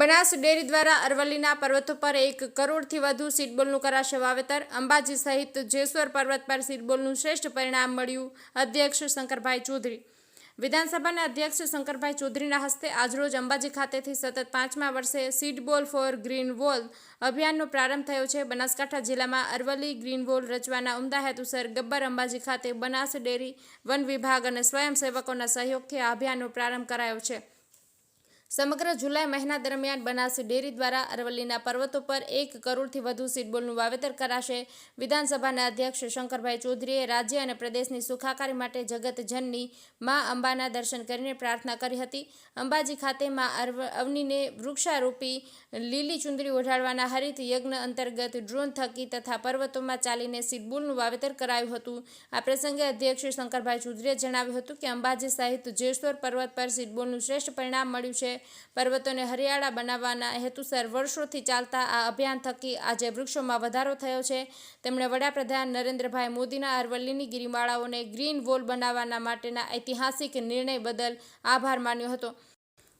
Banas dairy દ્વારા અરવલ્લીના પર્વતો પર એક કરોડથી વધુ સીડબોલનું કરાશે વાવેતર. અંબાજી સહિત જેશ્વર પર્વત પર સીડબોલનું શ્રેષ્ઠ પરિણામ મળ્યું, અધ્યક્ષ શંકરભાઈ ચૌધરી. વિધાનસભાના અધ્યક્ષ શંકરભાઈ ચૌધરીના હસ્તે આજરોજ અંબાજી ખાતેથી સતત પાંચમા વર્ષે સીડબોલ ફોર ગ્રીન વોલ અભિયાનનો પ્રારંભ થયો છે. બનાસકાંઠા જિલ્લામાં અરવલ્લી ગ્રીન વોલ રચવાના ઉમદા હેતુસર ગબ્બર અંબાજી ખાતે બનાસ ડેરી વન વિભાગ અને સ્વયંસેવકોના સહયોગથી આ અભિયાનનો પ્રારંભ કરાયો છે. સમગ્ર જુલાઈ મહિના દરમિયાન બનાસ ડેરી દ્વારા અરવલ્લીના પર્વતો પર એક કરોડથી વધુ સીડબોલનું વાવેતર કરાશે. વિધાનસભાના અધ્યક્ષ શંકરભાઈ ચૌધરીએ રાજ્ય અને પ્રદેશની સુખાકારી માટે જગતજનની મા અંબાના દર્શન કરીને પ્રાર્થના કરી હતી. અંબાજી ખાતે મા અવનીને વૃક્ષારોપી લીલી ચુંદડી ઓઢાડવાના હરિત યજ્ઞ અંતર્ગત ડ્રોન થકી તથા પર્વતોમાં ચાલીને સીડબોલનું વાવેતર કરાયું હતું. આ પ્રસંગે અધ્યક્ષ શંકરભાઈ ચૌધરીએ જણાવ્યું હતું કે અંબાજી સહિત જેશ્વર પર્વત પર સીડબોલનું શ્રેષ્ઠ પરિણામ મળ્યું છે. પર્વતોને હરિયાળા બનાવવાના હેતુસર વર્ષોથી ચાલતા આ અભિયાન થકી આજે વૃક્ષોમાં વધારો થયો છે. તેમણે વડાપ્રધાન નરેન્દ્રભાઈ મોદીના અરવલ્લીની ગિરિમાળાઓને ગ્રીન વોલ બનાવવાના માટેના ઐતિહાસિક નિર્ણય બદલ આભાર માન્યો હતો.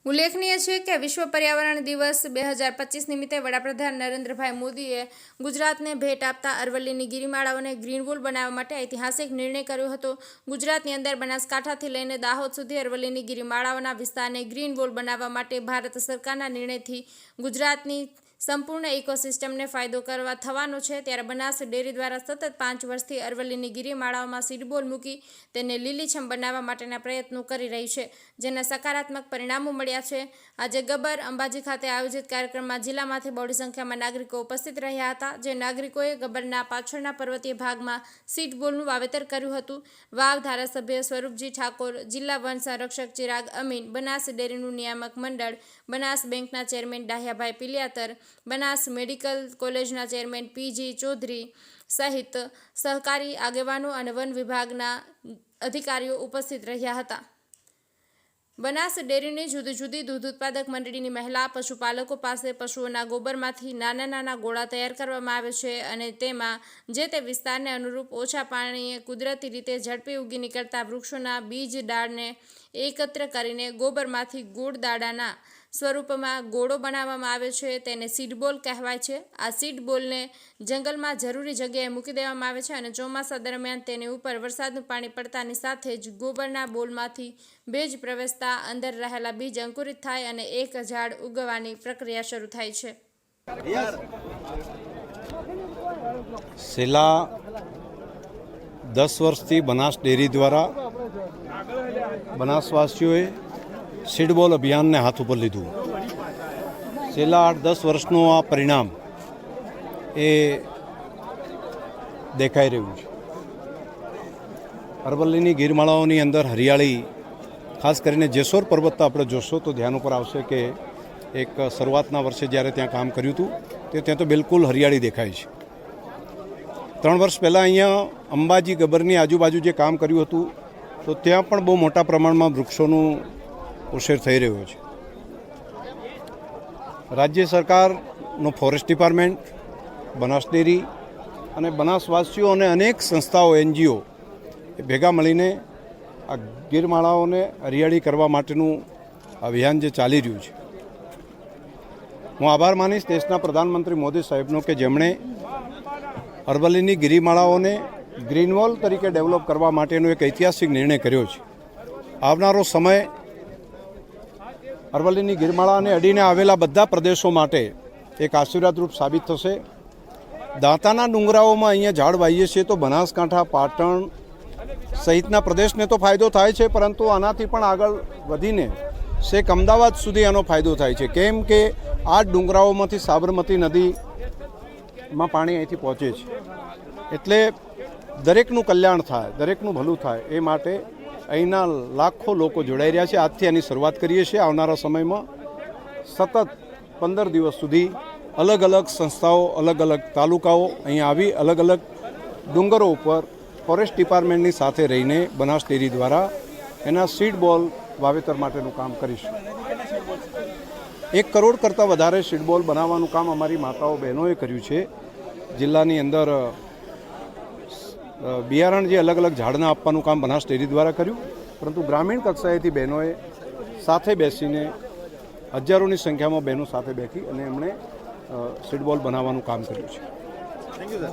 ઉલ્લેખનીય છે કે વિશ્વ પર્યાવરણ દિવસ બે હજાર પચીસ નિમિત્તે વડાપ્રધાન નરેન્દ્રભાઈ મોદીએ ગુજરાતને ભેટ આપતા અરવલ્લીની ગિરિમાળાઓને ગ્રીન વોલ બનાવવા માટે ઐતિહાસિક નિર્ણય કર્યો હતો. ગુજરાતની અંદર બનાસકાંઠાથી લઈને દાહોદ સુધી અરવલ્લીની ગિરિમાળાઓના વિસ્તારને ગ્રીન વોલ બનાવવા માટે ભારત સરકારના નિર્ણયથી ગુજરાતની સંપૂર્ણ ઇકોસિસ્ટમને ફાયદો કરવા થવાનો છે, ત્યારે બનાસ ડેરી દ્વારા સતત પાંચ વર્ષથી અરવલ્લીની ગિરિમાળાઓમાં સીડબોલ મૂકી તેને લીલીછમ બનાવવા માટેના પ્રયત્નો કરી રહી છે, જેના સકારાત્મક પરિણામો મળ્યા છે. આજે ગબ્બર અંબાજી ખાતે આયોજિત કાર્યક્રમમાં જિલ્લામાંથી બહોળી સંખ્યામાં નાગરિકો ઉપસ્થિત રહ્યા હતા, જે નાગરિકોએ ગબ્બરના પાછળના પર્વતીય ભાગમાં સીડબોલનું વાવેતર કર્યું હતું. વાવ ધારાસભ્ય સ્વરૂપજી ઠાકોર, જિલ્લા વન સંરક્ષક ચિરાગ અમીન, બનાસ ડેરીનું નિયામક મંડળ, બનાસ બેંકના ચેરમેન ડાહ્યાભાઈ પિલિયાતર બનાસ મેડિકલ કોલેજના ચેરમેન પીજી ચૌધરી સહિત સહકારી આગેવાનો અને વન વિભાગના અધિકારીઓ ઉપસ્થિત રહ્યા હતા. બનાસ ડેરીની જુદી જુદી દૂધ ઉત્પાદક મંડળીની મહિલા પશુપાલકો પાસે પશુઓના ગોબરમાંથી નાના નાના ગોળા તૈયાર કરવામાં આવે છે અને તેમાં જે તે વિસ્તારને અનુરૂપ ઓછા પાણીએ કુદરતી રીતે ઝડપી ઉગી નીકળતા વૃક્ષોના બીજ, ડાળને એકત્ર કરીને ગોબરમાંથી ગોળ દાડાના સ્વરૂપમાં ગોળો બનાવવામાં આવે છે, તેને સીડબોલ કહેવાય છે. આ સીડબોલને જંગલમાં જરૂરી જગ્યાએ મૂકી દેવામાં આવે છે અને ચોમાસા દરમિયાન તેની ઉપર વરસાદનું પાણી પડતાની સાથે જ ગોબરના બોલમાંથી ભેજ પ્રવેશતા અંદર રહેલા બીજ અંકુરિત થાય અને એક ઝાડ ઉગવાની પ્રક્રિયા શરૂ થાય છે. છેલ્લા દસ વર્ષથી બનાસ ડેરી દ્વારા બનાસવાસીઓએ સીડબોલ અભિયાનને હાથ ઉપર લીધું. છેલ્લા આઠ, દસ વર્ષનું આ પરિણામ એ દેખાઈ રહ્યું છે. અરવલ્લીની ગીરમાળાઓની અંદર હરિયાળી, ખાસ કરીને જેસોર પર્વત આપણે જોશો તો ધ્યાન ઉપર આવશે કે એક શરૂઆતના વર્ષે જ્યારે ત્યાં કામ કર્યું હતું, તે ત્યાં તો બિલકુલ હરિયાળી દેખાય છે. ત્રણ વર્ષ પહેલાં અહીંયા અંબાજી ગબ્બરની આજુબાજુ જે કામ કર્યું હતું, તો ત્યાં પણ બહુ મોટા પ્રમાણમાં વૃક્ષોનું ઉછેર થઈ રહ્યો છે. રાજ્ય સરકારનો ફોરેસ્ટ ડિપાર્ટમેન્ટ બનાસ ડેરી અને બનાસવાસીઓ અને અનેક સંસ્થાઓ, એનજીઓ એ ભેગા મળીને આ ગીરમાળાઓને હરિયાળી કરવા માટેનું અભિયાન જે ચાલી રહ્યું છે. હું આભાર માનીશ દેશના પ્રધાનમંત્રી મોદી સાહેબનો કે જેમણે અરવલ્લીની ગિરિમાળાઓને ગ્રીનવોલ તરીકે ડેવલપ કરવા માટેનો એક ઐતિહાસિક નિર્ણય કર્યો છે. આવનારો સમય અરવલ્લીની ગિરમાળાને અડીને આવેલા બધા પ્રદેશો માટે એક આશીર્વાદરૂપ સાબિત થશે. દાંતાના ડુંગરાઓમાં અહીંયા ઝાડ વાવીએ છીએ તો બનાસકાંઠા, પાટણ સહિતના પ્રદેશને તો ફાયદો થાય છે, પરંતુ આનાથી પણ આગળ વધીને શેક અમદાવાદ સુધી આનો ફાયદો થાય છે. કેમ કે આ ડુંગરાઓમાંથી સાબરમતી નદીમાં પાણી અહીંથી પહોંચે છે. એટલે દરેકનું કલ્યાણ થાય, દરેકનું ભલું થાય એ માટે અહીંના લાખો લોકો જોડાઈ રહ્યા છે. આજથી આની શરૂઆત કરીએ છીએ. આવનારા સમયમાં સતત પંદર દિવસ સુધી અલગ અલગ સંસ્થાઓ, અલગ અલગ તાલુકાઓ અહીંયા આવી, અલગ અલગ ડુંગરો ઉપર ફોરેસ્ટ ડિપાર્ટમેન્ટની સાથે રહીને બનાસ ડેરી દ્વારા એના સીડ બોલ વાવેતર માટેનું કામ કરીશું. એક કરોડ કરતાં વધારે સીડ બનાવવાનું કામ અમારી માતાઓ બહેનોએ કર્યું છે. જિલ્લાની અંદર બિયારણ જે અલગ અલગ ઝાડના આપવાનું કામ બનાસ ડેરી દ્વારા કર્યું. પરંતુ ગ્રામીણ કક્ષાએથી બહેનોએ સાથે બેસીને હજારોની સંખ્યામાં બહેનો સાથે બેઠી અને એમણે સીડબોલ બનાવવાનું કામ કર્યું છે. Thank you sir